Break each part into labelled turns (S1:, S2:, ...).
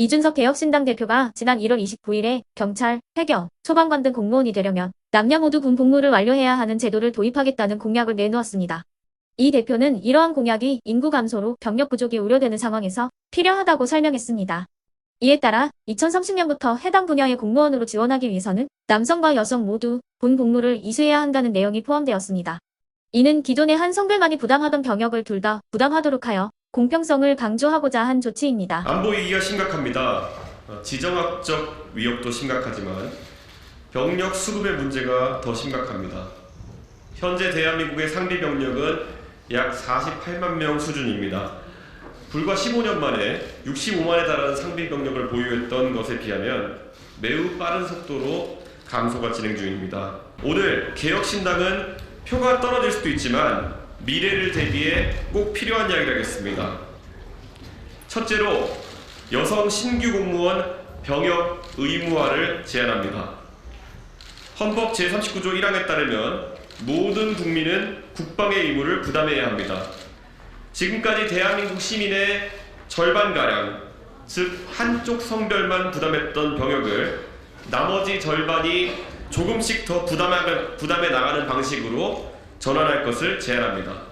S1: 이준석 개혁신당 대표가 지난 1월 29일에 경찰, 해경, 소방관 등 공무원이 되려면 남녀 모두 군 복무를 완료해야 하는 제도를 도입하겠다는 공약을 내놓았습니다. 이 대표는 이러한 공약이 인구 감소로 병력 부족이 우려되는 상황에서 필요하다고 설명했습니다. 이에 따라 2030년부터 해당 분야의 공무원으로 지원하기 위해서는 남성과 여성 모두 본 복무를 이수해야 한다는 내용이 포함되었습니다. 이는 기존의 한 성별만이 부담하던 병역을 둘 다 부담하도록 하여 공평성을 강조하고자 한 조치입니다.
S2: 안보 위기가 심각합니다. 어, 지정학적 위협도 심각하지만 병력 수급의 문제가 더 심각합니다. 현재 대한민국의 상비 병력은 약 48만 명 수준입니다. 불과 15년 만에 65만에 달하는 상비 병력을 보유했던 것에 비하면 매우 빠른 속도로 감소가 진행 중입니다. 오늘 개혁신당은 표가 떨어질 수도 있지만 미래를 대비해 꼭 필요한 이야기를 하겠습니다. 첫째로 여성 신규 공무원 병역 의무화를 제안합니다. 헌법 제39조 1항에 따르면 모든 국민은 국방의 의무를 부담해야 합니다. 지금까지 대한민국 시민의 절반가량, 즉 한쪽 성별만 부담했던 병역을 나머지 절반이 조금씩 더 부담해, 부담해 나가는 방식으로 전환할 것을 제안합니다.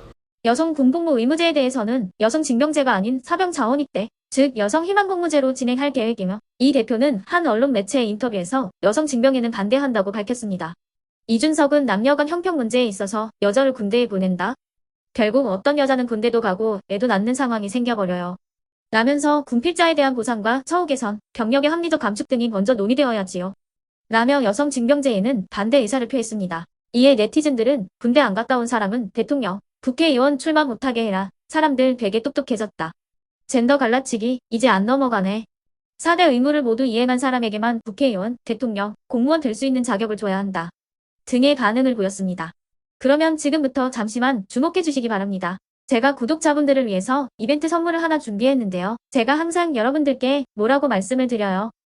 S1: 여성 군복무 의무제에 대해서는 여성 징병제가 아닌 사병 자원입대, 즉 여성 희망복무제로 진행할 계획이며 이 대표는 한 언론 매체의 인터뷰에서 여성 징병에는 반대한다고 밝혔습니다. 이준석은 남녀 간 형평 문제에 있어서 여자를 군대에 보낸다. 결국 어떤 여자는 군대도 가고 애도 낳는 상황이 생겨버려요. 라면서 군필자에 대한 보상과 처우 개선, 병력의 합리적 감축 등이 먼저 논의되어야지요. 라며 여성 징병제에는 반대 의사를 표했습니다. 이에 네티즌들은 군대 안 갔다 온 사람은 대통령, 국회의원 출마 못하게 해라. 사람들 되게 똑똑해졌다. 젠더 갈라치기 이제 안 넘어가네. 4대 의무를 모두 이행한 사람에게만 국회의원, 대통령, 공무원 될 수 있는 자격을 줘야 한다. 등의 반응을 보였습니다. 그러면 지금부터 잠시만 주목해 주시기 바랍니다. 제가 구독자분들을 위해서 이벤트 선물을 하나 준비했는데요. 제가 항상 여러분들께 뭐라고 말씀을 드려요.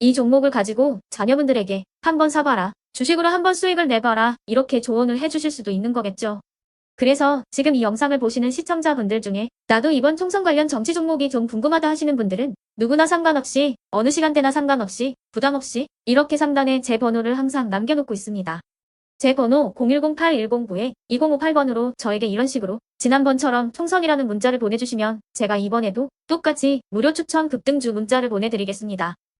S1: 이 종목을 가지고 자녀분들에게 한번 사봐라. 주식으로 한번 수익을 내봐라. 이렇게 조언을 해주실 수도 있는 거겠죠. 그래서 지금 이 영상을 보시는 시청자분들 중에 나도 이번 총선 관련 정치 종목이 좀 궁금하다 하시는 분들은 누구나 상관없이 어느 시간대나 상관없이 부담 없이 이렇게 상단에 제 번호를 항상 남겨놓고 있습니다. 제 번호 0108109-2058번으로 저에게 이런 식으로 지난번처럼 총선이라는 문자를 보내주시면 제가 이번에도 똑같이 무료 추천 급등주 문자를 보내드리겠습니다.